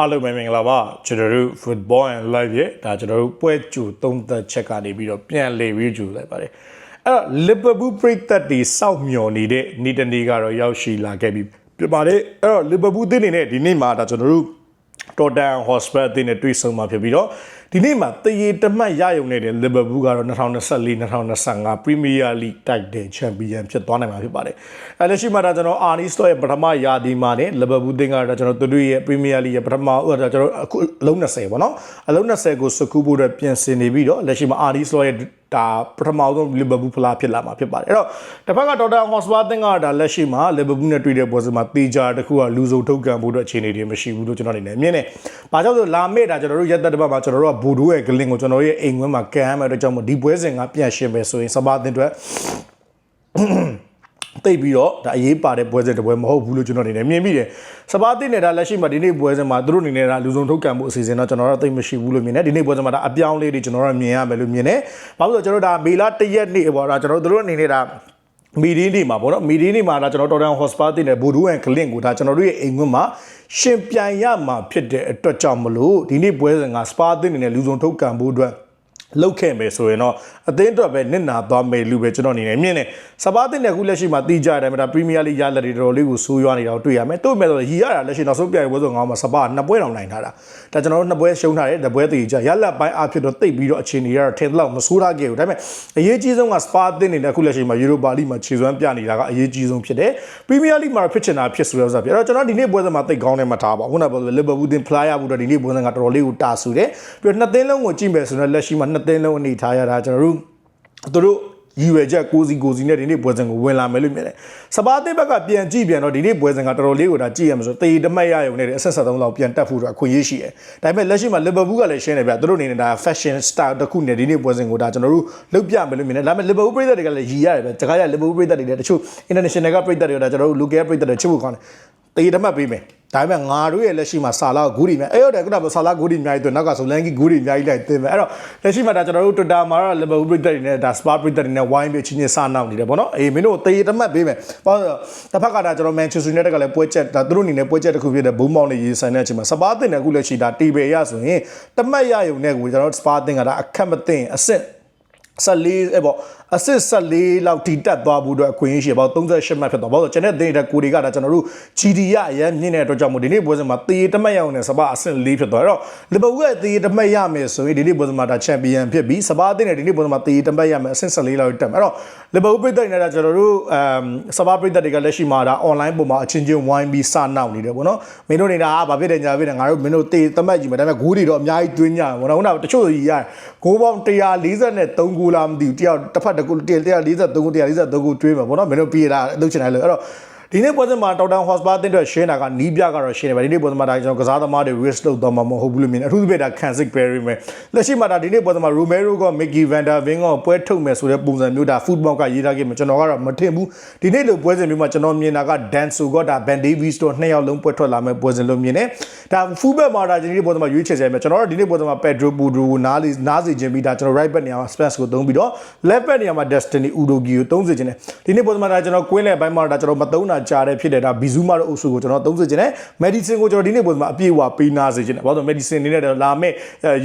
အားလုံးပဲမင်္ဂလာပါကျွန်တော်တို့ football and live ရဲ့ဒါကျွန်တော်တို့ပွဲကြိုသုံးသက်ချက်ကနေပြီးတော့ပြန်လေ review လိုက်ပါတယ်အဲ့တော့ Liverpool ပရိသတ်တွေစောက်မျှော်နေတဲ့နေ့တစ်နေ့ကတော့ရောက်ရှိလာခဲ့ပြီပြပါတယ်အဲ့တော့ Liverpool အသင်းအနေနဲ့ဒီနေ့မှာဒါကျွန်တော်တို့တော်တန်ဟော့စပက်အသင်းနဲ့တွေ့ဆုံမှာဖြစ်ပြီးတော့ ဒီနေ့မှာတရေတမှတ်ရယုံနေတဲ့လီဗာပူးကတော့2024-2025 Premier League တိုက်တဲ့ချန်ပီယံဖြစ်သွားနိုင်မှာဖြစ်ပါတယ်။အဲလက်ရှိမှာဒါကျွန်တော်အာနီစတော့ရဲ့ပထမရာသီမှာနဲ့လီဗာပူးအသင်းကတော့ကျွန်တော်တို့ရဲ့ Premier League ရဲ့ပထမဟိုကျွန်တော်အခုအလုံး20ပေါ့နော်။အလုံး20ကိုစကူဖို့အတွက်ပြင်ဆင်နေပြီးတော့လက်ရှိမှာအာနီစတော့ရဲ့ဒါပထမဆုံးလီဗာပူးဖလားဖြစ်လာမှာဖြစ်ပါတယ်အဲ့တော့တစ်ဖက်ကဒေါက်တာဟော့စပါတင်ကဒါလက်ရှိမှာလီဗာပူးနဲ့တွေ့တဲ့ပွဲစဉ်မှာတေချာတစ်ခုကလူစုံထုတ်ကန်ဖို့အတွက်အခြေအနေတွေမရှိဘူးလို့ကျွန်တော်အနေနဲ့မြင်တယ်။ဘာကြောင့်လဲလာမေ့တာကျွန်တော်တို့ရက်သက်တစ်ပတ်မှာကျွန်တော်တို့ကဘူဒိုးရဲ့ဂလင်ကိုကျွန်တော်တို့ရဲ့အိမ်ဝင်းမှာကန်ရမယ့်အတွက်ကြောင့်မို့ဒီပွဲစဉ်ကပြန်ရှင်းမယ်ဆိုရင်စပါတင်အတွက် တိတ်ပြီးတော့ဒါအရေးပါတဲ့ပွဲစဉ်တစ်ပွဲမဟုတ်ဘူးလို့ကျွန်တော်အနေနဲ့မြင်မိတယ်။စပါးတိနဲ့ဒါလက်ရှိမှာဒီနေ့ပွဲစဉ်မှာသူတို့အနေနဲ့ဒါလူစုံထုတ်ကန်မှုအစီအစဉ်တော့ကျွန်တော်တို့သိမရှိဘူးလို့မြင်တယ်။ဒီနေ့ပွဲစဉ်မှာဒါအပြောင်းလေးတွေကျွန်တော်တို့မြင်ရမယ်လို့မြင်တယ်။ဘာလို့လဲဆိုတော့ကျွန်တော်တို့ဒါမေလာ၁ရက်နေ့ပေါ့ဒါကျွန်တော်တို့တို့အနေနဲ့ဒါမီဒီနေမှာပေါ့နော်မီဒီနေမှာဒါကျွန်တော်တော်တန်ဟော့စပါတင်နဲ့ဘူဒူအန်ကလင့်ကိုဒါကျွန်တော်တို့ရဲ့အိမ်ဝင်းမှာရှင်ပြိုင်ရမှာဖြစ်တဲ့အတွက်ကြောင့်မလို့ဒီနေ့ပွဲစဉ်ကစပါတင်နဲ့လူစုံထုတ်ကန်ဖို့အတွက် လောက်ခဲ့မယ်ဆိုရင်တော့အသင်းအတွက်ပဲနစ်နာသွားမယ်လို့ပဲကျွန်တော်အနေနဲ့မြင်တယ်။စပါးတင်တဲ့ခုလက်ရှိမှာတီးကြတယ်မှာဒါပရီးမီးယားလိရလက်တွေတော်တော်လေးကိုဆိုးရွားနေတာကိုတွေ့ရမယ်။တို့မဲ့ဆိုရီရတာလက်ရှိနောက်ဆုံးပြိုင်ပွဲဆိုငောင်းမှာစပါးနှစ်ပွဲတောင်နိုင်ထားတာ။ဒါကျွန်တော်တို့နှစ်ပွဲရှုံးထားတယ်။တစ်ပွဲတီးကြရလက်ပိုင်းအဖြစ်တော့တိတ်ပြီးတော့အခြေအနေရတော့ထင်တော့မဆိုးထားခဲ့ဘူး။ဒါပေမဲ့အရေးကြီးဆုံးကစပါးတင်နေတဲ့ခုလက်ရှိမှာယူရိုပါလိမှာခြေစွမ်းပြနေတာကအရေးကြီးဆုံးဖြစ်တယ်။ပရီးမီးယားလိမှာဖြစ်ချင်တာဖြစ်ဆိုတော့ဆိုပြ။အဲ့တော့ကျွန်တော်ဒီနေ့ပွဲစဉ်မှာတိတ်ကောင်းနေမှာထားပါ။ခုနကပြောလီဗာပူးတင်ဖလားရဖို့တော့ဒီနေ့ပွဲစဉ်ကတော်တော်လေးကိုတာဆူတယ်။ပြီးတော့နှစ်သင်းလုံးကိုကြည့်မယ်ဆိုတော့လက်ရှိမှာနှစ်သင်းလုံးအနေထားရတာကျွန်တော်တို့သူတို့ရည်ရွယ်ချက်ကိုစီကိုစီနဲ့ဒီနေ့ပွဲစဉ်ကိုဝင်လာမယ်လို့မြင်တယ်။စပါးသိဘက်ကပြန်ကြည့်ပြန်တော့ဒီနေ့ပွဲစဉ်ကတော်တော်လေးကိုဒါကြည့်ရမှာဆိုတေးတမက်ရရုံနဲ့အဆက်ဆက်သုံးလောက်ပြန်တက်ဖို့တော့အခွင့်အရေးရှိတယ်။ဒါပေမဲ့လက်ရှိမှာလီဗာပူးကလည်းရှင်းနေပြ။သူတို့အနေနဲ့ဒါ fashion style တစ်ခုနဲ့ဒီနေ့ပွဲစဉ်ကိုဒါကျွန်တော်တို့လုပ်ပြမယ်လို့မြင်တယ်။ဒါပေမဲ့လီဗာပူးပြည်သက်တွေကလည်းရည်ရတယ်ဗျ။တခါကျလီဗာပူးပြည်သက်တွေလည်းတချို့ international ကပြည်သက်တွေကဒါကျွန်တော်တို့ local ပြည်သက်တွေချစ်ဖို့ကောင်းတယ်။ တေးတမက်ပေးမယ်။ဒါပေမဲ့ငါတို့ရဲ့လက်ရှိမှာဆာလာဂူရီများအဲ့ဟုတ်တယ်ခုနကဆာလာဂူရီအများကြီးတွေ့နောက်ကဆိုလန်ကီဂူရီအများကြီးလိုက်တင်မယ်အဲ့တော့လက်ရှိမှာဒါကျွန်တော်တို့ Twitter မှာတော့ Liverpool ပြည်သက်တွေနဲ့ဒါ Spa ပြည်သက်တွေနဲ့ဝိုင်းပြီးချင်းချင်းစနောက်နေတယ်ပေါ့နော်အေးမင်းတို့တေးတမက်ပေးမယ်ဘာလို့တစ်ဖက်ကဒါကျွန်တော် Manchester United ကလည်းပွဲချက်ဒါသူတို့အနေနဲ့ပွဲချက်တစ်ခုဖြစ်တဲ့ဘုံမောင်နဲ့ရေးဆိုင်တဲ့အချိန်မှာစပါးတင်တဲ့အခုလက်ရှိဒါတီဘယ်ရဆိုရင်တမက်ရယုံနဲ့ကိုကျွန်တော်တို့ Spa တင်ကဒါအခက်မတင်အစ်စ်14အဲ့ပေါ့ အစစ်14လောက်တီတက်သွားဖို့အတွက်အခွင့်အရေးရှိပေါ့38မှတ်ဖြစ်သွားပေါ့ဆိုကျွန်တဲ့တင်တဲ့ကိုတွေကဒါကျွန်တော်တို့ GD ရအရင်မြင့်တဲ့အတွက်ကြောင့်မို့ဒီနေ့ပွဲစဉ်မှာတေးတမက်ရအောင်နဲ့စပါအဆင့်4ဖြစ်သွားတော့လီဗာပူးရဲ့တေးတမက်ရမယ်ဆိုရင်ဒီနေ့ပွဲစဉ်မှာဒါချန်ပီယံဖြစ်ပြီးစပါတင်တဲ့ဒီနေ့ပွဲစဉ်မှာတေးတမက်ရမယ်အဆင့်14လောက်တက်မယ်အဲ့တော့လီဗာပူးပြည်သက်နေတာကျွန်တော်တို့အမ်စပါပြည်သက်တွေကလက်ရှိမှာဒါ online ပုံမှာအချင်းချင်းဝိုင်းပြီးစနောက်နေတယ်ပေါ့နော်မင်းတို့နေတာဘာဖြစ်တယ်ညာဖြစ်တယ်ငါတို့မင်းတို့တေးတမက်ကြီးမယ်ဒါပေမဲ့ဂိုးတွေတော့အများကြီးတွင်းကြတယ်ပေါ့နော်ခုနကတချို့ကြီးရတယ်ဂိုးပေါင်း143ဂိုးလားမသိဘူးတယောက်တစ်ဖက်တစ်ခု143ဂိုး143ဂိုးတွင်းမှာပေါ့နော်မင်းတို့ပြေးတာအလုပ်ချင်တယ်လို့အဲ့တော့ ဒီနေ့ပွဲစဉ်မှာတော်တန်ဟော့စပါတင်အတွက်ရှင်းတာကနီးပြကတော့ရှင်းနေပါဒီနေ့ပွဲစဉ်မှာဒါကျွန်တော်ကစားသမားတွေ risk လုပ်တော့မှာမဟုတ်ဘူးလို့မြင်တယ်အထူးသဖြင့်ဒါခံစစ်ပဲရီမယ်လက်ရှိမှာဒါဒီနေ့ပွဲစဉ်မှာ Romero က Mickey Van der Ven ကပွဲထုတ်မယ်ဆိုတဲ့ပုံစံမျိုးဒါ football ကရေးထားခဲ့မှာကျွန်တော်ကတော့မထင်ဘူးဒီနေ့လိုပွဲစဉ်မျိုးမှာကျွန်တော်မြင်တာက Danso ကဒါ Ben Davies တို့နှစ်ယောက်လုံးပွဲထွက်လာမယ်ပွဲစဉ်လို့မြင်တယ်ဒါ fullback မှာဒါဒီနေ့ပွဲစဉ်မှာရွေးချယ်စေမယ်ကျွန်တော်တို့ဒီနေ့ပွဲစဉ်မှာ Pedro Porro ကိုနားလေးနားစီခြင်းပြီးဒါကျွန်တော် right back နေရာမှာ Spence ကိုသုံးပြီးတော့ left back နေရာမှာ Destiny Udogi ကိုသုံးစီခြင်းတယ်ဒီနေ့ပွဲစဉ်မှာဒါကျွန်တော်ကွင်းလယ်ပိုင်းမှာဒါကျွန်တော်မသုံးတာကြားတဲ့ဖြစ်တဲ့ဒါဘီဇူမာတို့အုပ်စုကိုကျွန်တော်သုံးစေချင်တယ် medicine ကိုကျွန်တော်ဒီနေ့ပွဲမှာအပြည့်အဝပေးနာစေချင်တယ်ဘာလို့ medicine နေနဲ့လာမဲ့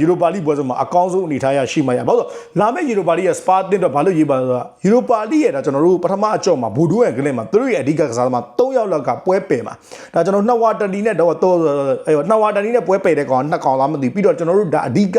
ယူရိုပါလိပွဲမှာအကောင်းဆုံးအနေထားရရှိမှရဘာလို့လာမဲ့ယူရိုပါလိရဲ့စပါတင်တော့ဘာလို့ရေးပါလဲဆိုတော့ယူရိုပါလိရဲ့ဒါကျွန်တော်တို့ပထမအကြော့မှာဘူဒိုးရဲ့ဂလင်းမှာသူတို့ရဲ့အဓိကကစားသမား၃ယောက်လောက်ကပွဲပယ်မှာဒါကျွန်တော်နှစ်ဝါတန်တီနဲ့တော့တော့အဲ့နှစ်ဝါတန်တီနဲ့ပွဲပယ်တဲ့ကောင်နှစ်ကောင်လားမသိပြီးတော့ကျွန်တော်တို့ဒါအဓိက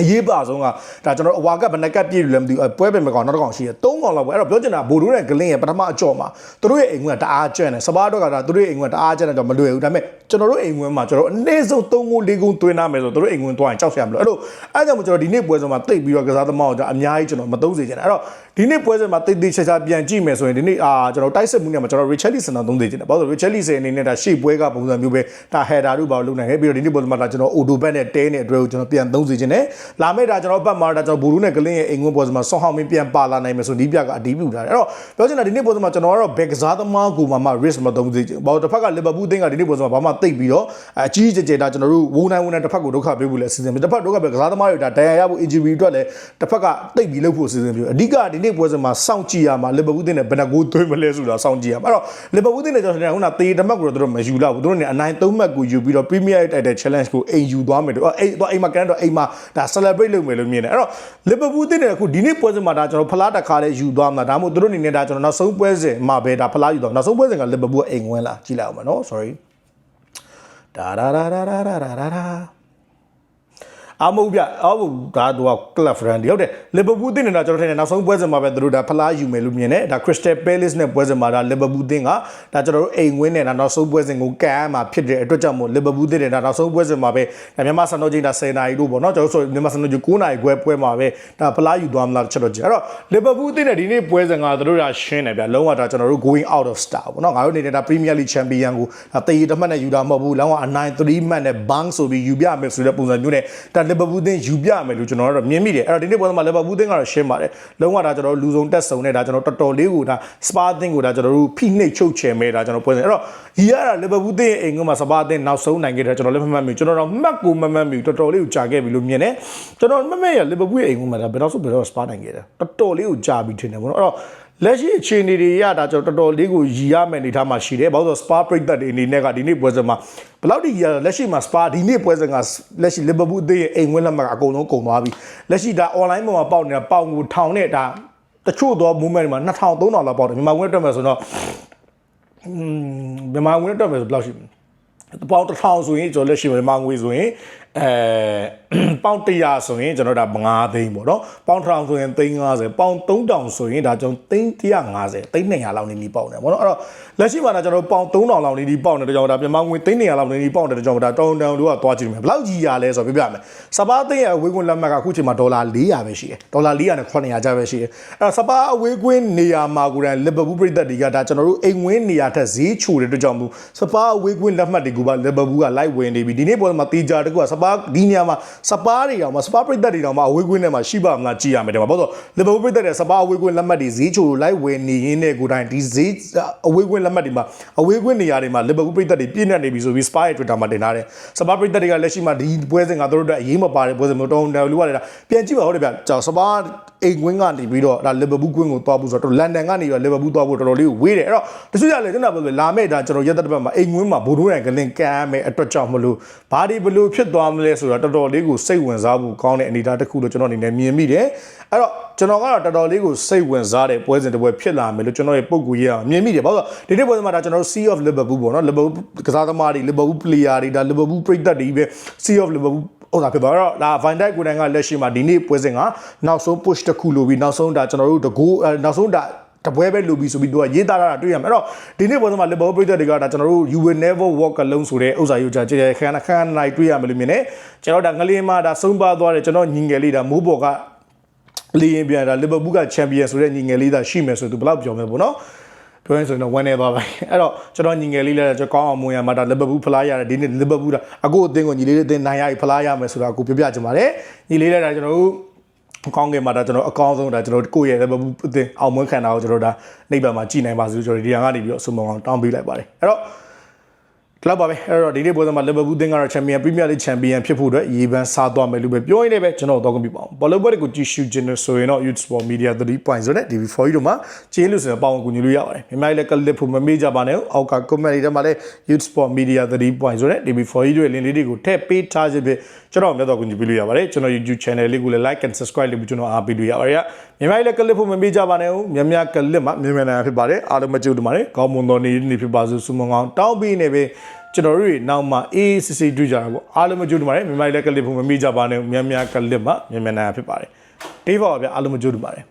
အရေးပါဆုံးကဒါကျွန်တော်အဝါကဘယ်နှကပ်ပြည့်လို့လည်းမသိဘူးပွဲပင်မကောင်နောက်တစ်ကောင်ရှိတယ်၃ကောင်လောက်ပဲအဲ့တော့ပြောချင်တာဘိုဒိုးနဲ့ဂလင်းရဲ့ပထမအကြော့မှာသူတို့ရဲ့အိမ်ကတအားကျန်တယ်စပါးတော့ကဒါသူတို့ရဲ့အိမ်ကတအားကျန်တယ်တော့မလွယ်ဘူးဒါပေမဲ့ကျွန်တော်တို့အိမ်ဝင်မှာကျွန်တော်အနည်းဆုံး၃ခု၄ခုသွင်းထားမယ်ဆိုတော့သူတို့အိမ်ဝင်သွားရင်ကြောက်စရာမလိုအဲ့လိုအဲ့ကြောင့်ကျွန်တော်ဒီနေ့ပွဲဆုံးမှာတိတ်ပြီးတော့ကစားသမားကိုအများကြီးကျွန်တော်မသုံးစေချင်တယ်အဲ့တော့ ဒီနေ့ပွဲစဉ်မှာတိတ်တိတ်ချာချာပြန်ကြည့်မယ်ဆိုရင်ဒီနေ့အာကျွန်တော်တိုက်စစ်မှုနဲ့မှာကျွန်တော် Richarlison တော့သုံးစေချင်တယ်ဘာလို့ Richarlison အနေနဲ့ဒါရှေ့ပွဲကပုံစံမျိုးပဲဒါ header တို့ဘာလို့လုပ်နိုင်ခဲ့ပြီးတော့ဒီနေ့ပွဲစဉ်မှာဒါကျွန်တော် auto back နဲ့တဲနဲ့အတွက်ကိုကျွန်တော်ပြန်သုံးစေချင်တယ်လာမယ့်ဒါကျွန်တော်ပတ်မှာဒါကျွန်တော်ဘူလူးနဲ့ကလင်းရဲ့အိမ်ဝင်ပွဲစဉ်မှာဆောင်းဟောင်းမင်းပြန်ပါလာနိုင်မယ်ဆိုဒီပြကအဒီပြူထားတယ်အဲ့တော့ပြောချင်တာဒီနေ့ပွဲစဉ်မှာကျွန်တော်ကတော့ back ကစားသမားကိုမှမ risk မသုံးစေချင်ဘာလို့တစ်ဖက်က Liverpool အသင်းကဒီနေ့ပွဲစဉ်မှာဘာမှတိတ်ပြီးတော့အကြီးကြီးကျယ်ကျယ်ဒါကျွန်တော်တို့ဝုန်းနိုင်ဝုန်းနိုင်တစ်ဖက်ကိုဒုက္ခပေးဖို့လည်းအစီအစဉ်တစ်ဖက်ဒုက္ခပေးကစားသမားတွေဒါဒဏ်ရာရဖို့ injury အတွက်လည်းတစ်ဖက်ကတိတ်ပြီးလုပ်ဖို့အစီအစဉ်ပြုအဓိကဒီနေ့နေ့ပွဲစဉ်မှာစောင့်ကြည့်ရမှာလီဗာပူးသင်းနဲ့ဘယ်နှကိုသွင်းမလဲဆိုတာစောင့်ကြည့်ရမှာအဲ့တော့လီဗာပူးသင်းနဲ့ကျွန်တော်တို့ကခုနသေတမက်ကိုတော့တို့မယူလောက်ဘူးတို့နဲ့အနိုင်၃မှတ်ကိုယူပြီးတော့ Premier League တိုက်တဲ့ Challenge ကိုအိမ်ယူသွားမယ်တို့အဲ့တော့အိမ်မှာကန်တော့အိမ်မှာဒါ celebrate လုပ်မယ်လို့မြင်တယ်အဲ့တော့လီဗာပူးသင်းနဲ့အခုဒီနေ့ပွဲစဉ်မှာဒါကျွန်တော်ဖလားတစ်ခါလဲယူသွားမှာဒါမှမဟုတ်တို့အနေနဲ့ဒါကျွန်တော်နောက်ဆုံးပွဲစဉ်မှာပဲဒါဖလားယူသွားနောက်ဆုံးပွဲစဉ်ကလီဗာပူးကအိမ်ဝင်လာကြည့်လိုက်အောင်ပါနော် sorry ဒါဒါဒါဒါဒါဒါဒါ အမဟုတ်ဗျအော်ဒါတော့ club friend ဟုတ်တယ်လီဗာပူးတင်းနေတာကျွန်တော်ထင်တယ်နောက်ဆုံးပွဲစဉ်မှာပဲသူတို့ဒါဖလားယူမယ်လို့မြင်တယ်ဒါ Crystal Palace နဲ့ပွဲစဉ်မှာဒါလီဗာပူးတင်းကဒါကျွန်တော်တို့အိမ်ဝင်းနေတာနောက်ဆုံးပွဲစဉ်ကိုကန်မှာဖြစ်တဲ့အတွက်ကြောင့်မို့လီဗာပူးတင်းနေတာနောက်ဆုံးပွဲစဉ်မှာပဲဒါမြန်မာစံတော်ချိန်ဒါ10နာရီလို့ပေါ့နော်ကျွန်တော်ဆိုမြန်မာစံတော်ချိန်9နာရီခွဲပွဲမှာပဲဒါဖလားယူသွားမလားချက်တော့ကြည့်အဲ့တော့လီဗာပူးတင်းတဲ့ဒီနေ့ပွဲစဉ်ကသူတို့ဒါရှင်းတယ်ဗျလုံးဝဒါကျွန်တော်တို့ going out of style ပေါ့နော်ငါတို့နေတဲ့ဒါ Premier League Champion ကိုဒါတည်ရတမှတ်နဲ့ယူတာမဟုတ်ဘူးလောင်းကအနိုင်3မှတ်နဲ့ bang ဆိုပြီးယူပြမယ်ဆိုတဲ့ပုံစံမျိုးနဲ့ဒါလီဗာပူးတင်းယူပြမယ်လို့ကျွန်တော်တို့မြင်မိတယ်အဲ့တော့ဒီနေ့ပွဲမှာလီဗာပူးတင်းကတော့ရှင်းပါတယ်လုံးဝဒါကျွန်တော်တို့လူဆုံးတက်ဆုံနဲ့ဒါကျွန်တော်တော်တော်လေးကိုဒါ spa တင်းကိုဒါကျွန်တော်တို့ဖိနှိပ်ချုပ်ချယ်မဲဒါကျွန်တော်ပွဲစဉ်အဲ့တော့ဒီရတာလီဗာပူးတင်းရဲ့အိမ်ကမှာ spa တင်းနောက်ဆုံးနိုင်ခဲ့တယ်ကျွန်တော်လည်းမမှတ်မိကျွန်တော်တော့မှတ်ကိုမမှတ်မိတော်တော်လေးကိုကြာခဲ့ပြီလို့မြင်တယ်ကျွန်တော်မမှတ်ရလီဗာပူးရဲ့အိမ်ကမှာဒါဘယ်တော့ဆိုဘယ်တော့ spa နိုင်ခဲ့တယ်တော်တော်လေးကိုကြာပြီထင်တယ်ဘောနော်အဲ့တော့ လက်ရှိအခြေအနေတွေရတာကျွန်တော်တော်တော်လေးကိုရည်ရမယ်အနေထားမှာရှိတယ်။ဘာလို့လဲဆိုတော့ Spa ပရိသတ်တွေအနေနဲ့ကဒီနေ့ပွဲစဉ်မှာဘယ်လောက်ဒီရလက်ရှိမှာ Spa ဒီနေ့ပွဲစဉ်ကလက်ရှိ Liverpool အသင်းရဲ့အိမ်ဝင်းလက်မှတ်ကအကုန်လုံးကုန်သွားပြီ။လက်ရှိဒါ online ပေါ်မှာပေါက်နေတာပေါင်ကိုထောင်နဲ့ဒါတချို့သော movement တွေမှာ2000 3000လောက်ပေါက်တယ်မြန်မာငွေတက်မယ်ဆိုတော့อืมမြန်မာငွေတက်မယ်ဆိုဘယ်လောက်ရှိမလဲပေါင်တစ်ထောင်ဆိုရင်ကျွန်တော်လက်ရှိမြန်မာငွေဆိုရင် အဲပေါင်100ဆိုရင်ကျွန်တော်ဒါ9သိန်းပေါ့နော်ပေါင်1000ဆိုရင်350ပေါင်3000ဆိုရင်ဒါကျွန်တော်သိန်း150သိန်း200လောက်နေနေပေါင်တယ်ပေါ့နော်အဲ့တော့လက်ရှိမှာဒါကျွန်တော်ပေါင်3000လောက်နေနေပေါင်တယ်ကျွန်တော်ဒါမြန်မာငွေသိန်း200လောက်နေနေပေါင်တယ်ကျွန်တော်ဒါတောင်းတန်တို့ကသွားကြည့်မယ်ဘယ်လောက်ကြီးရလဲဆိုတော့ပြပြမယ်စပါးသိန်းရဲ့အဝေးကွင်းလက်မှတ်ကအခုချိန်မှာဒေါ်လာ400ပဲရှိတယ်ဒေါ်လာ400နဲ့900ကျပ်ပဲရှိတယ်အဲ့တော့စပါးအဝေးကွင်းနေရာမှာကိုယ်တိုင်လီဗာပူးပြည်သက်တွေကဒါကျွန်တော်တို့အိမ်ဝင်းနေရာထက်ဈေးချိုတဲ့အတွက်ကြောင့်မို့စပါးအဝေးကွင်းလက်မှတ်တွေကလီဗာပူးကလိုက်ဝင်နေပြီဒီနေ့ပေါ်မှာတီဂျာတကူကစပါးဒီနေရာမှာစပါးတွေတောင်မှစပါးပြည်သက်တွေတောင်မှအဝေးကွင်းထဲမှာရှိပါမလားကြည့်ရမယ်တဲ့မှာဘာလို့လီဗာပူးပြည်သက်တဲ့စပါးအဝေးကွင်းလက်မှတ်တွေဈေးချိုလို့လိုက်ဝင်နေရင်းနဲ့ကိုယ်တိုင်ဒီဈေးအဝေးကွင်းလက်မှတ်တွေမှာအဝေးကွင်းနေရာတွေမှာလီဗာပူးပြည်သက်တွေပြည့်နေနေပြီဆိုပြီးစပါးရဲ့ Twitter မှာတင်ထားတယ်စပါးပြည်သက်တွေကလက်ရှိမှာဒီပွဲစဉ်ကသူတို့အတွက်အရေးမပါတဲ့ပွဲစဉ်မျိုးတောင်းတယ်လို့ရတယ်ပြန်ကြည့်ပါဟုတ်တယ်ဗျကျွန်တော်စပါးအိမ်ကွင်းကနေပြီးတော့ဒါလီဗာပူးကွင်းကိုသွားဖို့ဆိုတော့လန်ဒန်ကနေပြီးတော့လီဗာပူးသွားဖို့တော်တော်လေးဝေးတယ်အဲ့တော့တချို့ကြလေကျွန်တော်ပြောလာမဲ့ဒါကျွန်တော်ရက်သက်တစ်ပတ်မှာအိမ်ကွင်းမှာဘိုးတို့ရန်ကလင်ကမ်းမယ်အတွက်ကြောင့်မလို့ဘာဒီဘလို့ဖြစ်သွားမလဲဆိုတော့တော်တော်လေးကိုစိတ်ဝင်စားဖို့ကောင်းတဲ့အနေအထားတစ်ခုလို့ကျွန်တော်အနေနဲ့မြင်မိတယ်အဲ့တော့ကျွန်တော်ကတော့တော်တော်လေးကိုစိတ်ဝင်စားတဲ့ပွဲစဉ်တစ်ပွဲဖြစ်လာမယ်လို့ကျွန်တော်ရဲ့ပုံကူရအောင်မြင်မိတယ်ဘာလို့ဒီနေ့ပွဲစဉ်မှာဒါကျွန်တော်တို့ Sea of Liverpool ပေါ့နော် Liverpool ကစားသမားတွေ Liverpool player တွေဒါ Liverpool ပြည်သက်တွေပဲ Sea of Liverpool ဟုတ်တာဖြစ်သွားတော့ဒါ Van Dijk ကိုယ်တိုင်ကလက်ရှိမှာဒီနေ့ပွဲစဉ်ကနောက်ဆုံး push တစ်ခုလိုပြီးနောက်ဆုံးဒါကျွန်တော်တို့တကူနောက်ဆုံးဒါတပွဲပဲလိုပြီးဆိုပြီးသူကရေးသားတာတွေ့ရမယ်အဲ့တော့ဒီနေ့ပွဲစဉ်မှာ Liverpool ပြည်သက်တွေကဒါကျွန်တော်တို့ you will never walk alone ဆိုတဲ့ဥစ္စာယူကြကြခဏခဏနိုင်တွေ့ရမယ်လို့မြင်တယ်ကျွန်တော်ဒါငလင်းမှာဒါဆုံးပါသွားတယ်ကျွန်တော်ညီငယ်လေးဒါမိုးပေါ်ကလီရင်ပြန်ဒါ Liverpool က champion ဆိုတဲ့ညီငယ်လေးဒါရှိမယ်ဆိုသူဘယ်လောက်ပြောမလဲပေါ့နော် ပြောရင်ဆိုရင်တော့ဝမ်းနေသွားပါအဲ့တော့ကျွန်တော်ညီငယ်လေးလည်းကျွန်တော်ကောင်းအောင်မွေးရမှာဒါလီဗာပူးဖလားရတယ်ဒီနေ့လီဗာပူးဒါအခုအသင်းကိုညီလေးလေးအသင်းနိုင်ရပြီဖလားရမယ်ဆိုတာကိုပြောပြချင်ပါတယ်ညီလေးလည်းဒါကျွန်တော်တို့ကောင်းကင်မှာဒါကျွန်တော်အကောင်းဆုံးဒါကျွန်တော်ကိုယ့်ရဲ့လီဗာပူးအသင်းအောင်မွေးခံတာကိုကျွန်တော်ဒါနေပါမှာကြည်နိုင်ပါစေကျွန်တော်ဒီရန်ကနေပြီးတော့ဆုမအောင်တောင်းပေးလိုက်ပါတယ်အဲ့တော့ ကလပ်ပါပဲအဲ့တော့ဒီနေ့ပွဲစဉ်မှာလီဗာပူးသင်းကတော့ချန်ပီယံပရီးမီးယားလိချန်ပီယံဖြစ်ဖို့အတွက်ရေပန်းစားသွားမယ်လို့ပဲပြောရင်းနဲ့ပဲကျွန်တော်တော့ကွန်ပြပါအောင်ဘောလုံးပွဲတွေကိုကြည့်ရှုခြင်းနဲ့ဆိုရင်တော့ Youth Sport Media 3.0ဆိုတဲ့ DV4 တို့မှာကျေးလို့ဆိုရင်ပေါအောင်ကူညီလို့ရပါတယ်မြန်မာလည်းကလစ်ဖို့မမေ့ကြပါနဲ့အောက်က comment တွေထဲမှာလည်း Youth Sport Media 3.0ဆိုတဲ့ DV4 တို့ရဲ့ link လေးတွေကိုထည့်ပေးထားခြင်းဖြင့်ကျွန်တော်မြတ်တော်ကူညီပေးလို့ရပါတယ်ကျွန်တော် YouTube channel လေးကိုလည်း like and subscribe လုပ်ပြီးကျွန်တော်အားပေးလို့ရပါတယ်မြန်မာလည်းကလစ်ဖို့မမေ့ကြပါနဲ့မြများကလစ်မှာမြန်မြန်နိုင်ဖြစ်ပါတယ်အားလုံးမကြိုးတပါတယ်ကောင်းမွန်သောနေ့နေ့ဖြစ်ပါစို့ဆုမွန်ကောင်းတောင်းပြီးနေပဲ ကျွန်တော်တို့နောက်မှအေးစစ်စစ်တွေ့ကြတာပေါ့အားလုံးမကြိုးတပါတယ်မြန်မာလည်းကလစ်ဖို့မမေ့ကြပါနဲ့မြန်များကလစ်မှာမြန်မြန်နိုင်ဖြစ်ပါတယ်တေးပါပါဗျအားလုံးမကြိုးတပါတယ်